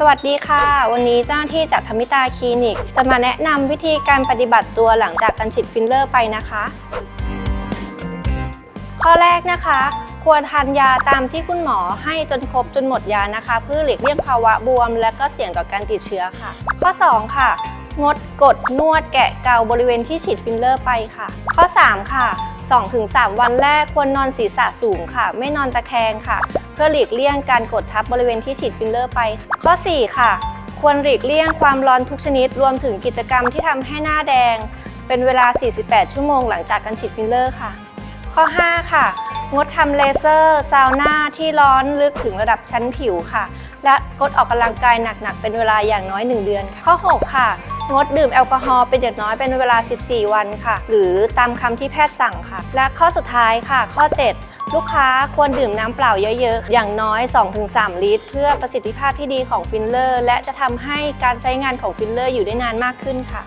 สวัสดีค่ะ วันนี้เจ้าหน้าที่จากธรรมิตาคลินิก จะมาแนะนำวิธีการปฏิบัติตัวหลังจากการฉีดฟิลเลอร์ไปนะคะ ข้อแรกนะคะ ควรทานยาตามที่คุณหมอให้จนครบจนหมดยานะคะ เพื่อหลีกเลี่ยงภาวะบวม และก็เสี่ยงต่อการติดเชื้อค่ะ ข้อ 2 ค่ะ งดกดนวดแกะเกาบริเวณที่ฉีดฟิลเลอร์ไปค่ะ ข้อ 3 ค่ะ2-3 วันแรกควรนอนศีรษะสูงค่ะ ไม่นอนตะแคงค่ะ เพื่อหลีกเลี่ยงการกดทับบริเวณที่ฉีดฟิลเลอร์ไป ข้อ 4 ค่ะ ควรหลีกเลี่ยงความร้อนทุกชนิด รวมถึงกิจกรรมที่ทำให้หน้าแดง เป็นเวลา 48 ชั่วโมงหลังจากการฉีดฟิลเลอร์ค่ะ ข้อ 5 ค่ะ งดทำเลเซอร์ซาวน่าที่ร้อนลึกถึงระดับชั้นผิวค่ะ และงดออกกำลังกายหนักๆเป็นเวลาอย่างน้อย 1 เดือนค่ะข้อ 6 ค่ะ งดดื่มแอลกอฮอล์เป็นอย่างน้อยเป็นเวลา 14 วันค่ะ หรือตามคำที่แพทย์สั่งค่ะ และข้อสุดท้ายค่ะ ข้อ 7 ลูกค้าควรดื่มน้ำเปล่าเยอะๆ อย่างน้อย 2-3 ลิตร เพื่อประสิทธิภาพที่ดีของฟิลเลอร์ และจะทำให้การใช้งานของฟิลเลอร์อยู่ได้นานมากขึ้นค่ะ